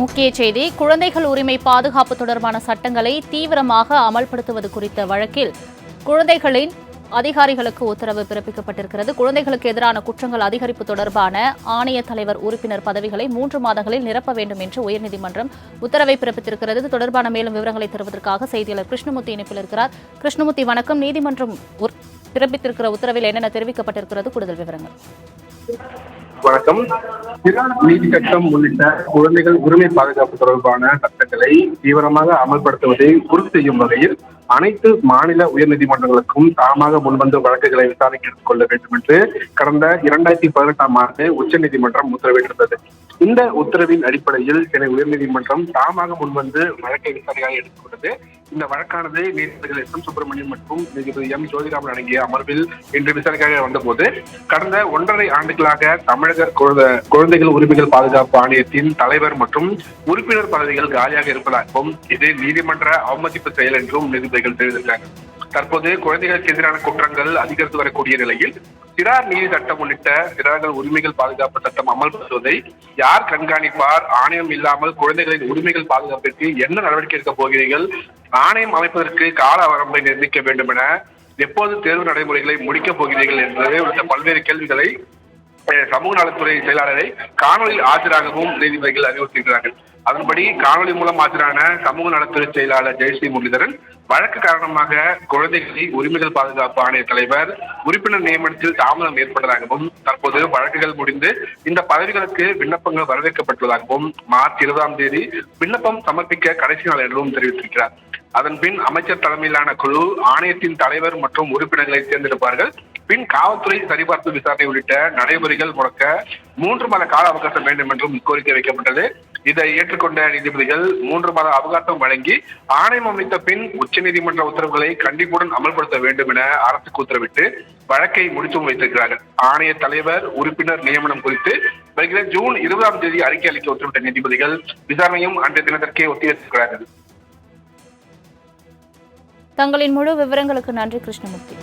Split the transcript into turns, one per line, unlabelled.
முக்கிய செய்தி குழந்தைகள் உரிமை பாதுகாப்பு தொடர்பான சட்டங்களை தீவிரமாக அமல்படுத்துவது குறித்த வழக்கில் குழந்தைகளின் அதிகாரிகளுக்கு உத்தரவு பிறப்பிக்கப்பட்டிருக்கிறது. குழந்தைகளுக்கு எதிரான குற்றங்கள் அதிகரிப்பு தொடர்பான ஆணைய தலைவர் உறுப்பினர் பதவிகளை மூன்று மாதங்களில் நிரப்ப வேண்டும் என்று உயர்நீதிமன்றம் உத்தரவை பிறப்பித்திருக்கிறது. இது தொடர்பான மேலும் விவரங்களை தருவதற்காக செய்தியாளர் கிருஷ்ணமூர்த்தி இணைப்பில் இருக்கிறார். கிருஷ்ணமூர்த்தி வணக்கம். நீதிமன்றம் பிறப்பித்திருக்கிற உத்தரவில் என்னென்ன தெரிவிக்கப்பட்டிருக்கிறது? கூடுதல் விவரங்கள்.
வணக்கம். நீதி சட்டம் உள்ளிட்ட குழந்தைகள் உரிமை பாதுகாப்பு தொடர்பான சட்டங்களை தீவிரமாக அமல்படுத்துவதை உறுதி செய்யும் வகையில் அனைத்து மாநில உயர்நீதிமன்றங்களுக்கும் தாமாக முன்வந்து வழக்குகளை விசாரணைக்கு எடுத்துக் கொள்ள வேண்டும் என்று கடந்த இரண்டாயிரத்தி பதினெட்டாம் ஆண்டு உச்சநீதிமன்றம் உத்தரவிட்டிருந்தது. இந்த உத்தரவின் அடிப்படையில் சென்னை உயர்நீதிமன்றம் தாமாக முன்வந்து வழக்கை விசாரணையாக எடுத்துக்கொண்டது. இந்த வழக்கானது நீதிபதிகள் எஸ் எம் சுப்பிரமணியம் மற்றும் நீதிபதி எம் ஜோதிராமன் அடங்கிய அமர்வில் இன்று விசாரணைக்காக வந்தபோது கடந்த ஒன்றரை ஆண்டுகளாக தமிழக குழந்தைகள் உரிமைகள் பாதுகாப்பு ஆணையத்தின் தலைவர் மற்றும் உறுப்பினர் பதவிகள் காலியாக இருப்பதாகவும் இது நீதிமன்ற அவமதிப்பு செயல் என்றும் நீதிபதிகள் தெரிவித்திருக்கிறார்கள். தற்போது குழந்தைகளுக்கு எதிரான குற்றங்கள் அதிகரித்து வரக்கூடிய நிலையில் சிறார் நீதி சட்டம் உள்ளிட்ட சிறார்கள் உரிமைகள் பாதுகாப்பு சட்டம் அமல்படுத்துவதை யார் கண்காணிப்பார்? ஆணையம் இல்லாமல் குழந்தைகளின் உரிமைகள் பாதுகாப்பிற்கு என்ன நடவடிக்கை எடுக்க போகிறீர்கள்? ஆணையம் அமைப்பதற்கு கால வரம்பை நிர்ணயிக்க வேண்டும் என எப்போது தேர்வு நடைமுறைகளை முடிக்கப் போகிறீர்கள் என்று உள்ளிட்ட பல்வேறு கேள்விகளை சமூக நலத்துறை செயலாளரை காணொலியில் ஆஜராகவும் நீதிபதிகள் அறிவுறுத்தியிருக்கிறார்கள். அதன்படி காணொலி மூலம் ஆஜரான சமூக நலத்துறை செயலாளர் ஜெயஸ்ரீ முரளிதரன் வழக்கு காரணமாக குழந்தைகளை உரிமைகள் பாதுகாப்பு ஆணைய தலைவர் உறுப்பினர் நியமனத்தில் தாமதம் ஏற்பட்டதாகவும் தற்போது வழக்குகள் முடிந்து இந்த பதவிகளுக்கு விண்ணப்பங்கள் வரவேற்கப்பட்டுள்ளதாகவும் மார்ச் இருபதாம் தேதி விண்ணப்பம் சமர்ப்பிக்க கடைசி நாள் என்றும் தெரிவித்திருக்கிறார். அதன்பின் அமைச்சர் தலைமையிலான குழு ஆணையத்தின் தலைவர் மற்றும் உறுப்பினர்களை தேர்ந்தெடுப்பார்கள். பின் காவல்துறை சரிபார்ப்பு விசாரணை உள்ளிட்ட நடைமுறைகள் முடக்க மூன்று மாத கால அவகாசம் வேண்டும் என்றும் கோரிக்கை வைக்கப்பட்டது. இதை ஏற்றுக்கொண்ட நீதிபதிகள் மூன்று மாத அவகாசம் வழங்கி ஆணையம் அமைத்த பின் உச்சநீதிமன்ற உத்தரவுகளை கண்டிப்புடன் அமல்படுத்த வேண்டும் என அரசுக்கு உத்தரவிட்டு வழக்கை முடித்தும் வைத்திருக்கிறார்கள். ஆணைய தலைவர் உறுப்பினர் நியமனம் குறித்து வருகிற ஜூன் இருபதாம் தேதி அறிக்கை அளிக்க உத்தரவிட்ட நீதிபதிகள் விசாரணையும் அன்றைய தினத்திற்கே ஒத்திவைத்திருக்கிறார்கள்.
தங்களின் முழு விவரங்களுக்கு நன்றி கிருஷ்ணமூர்த்தி.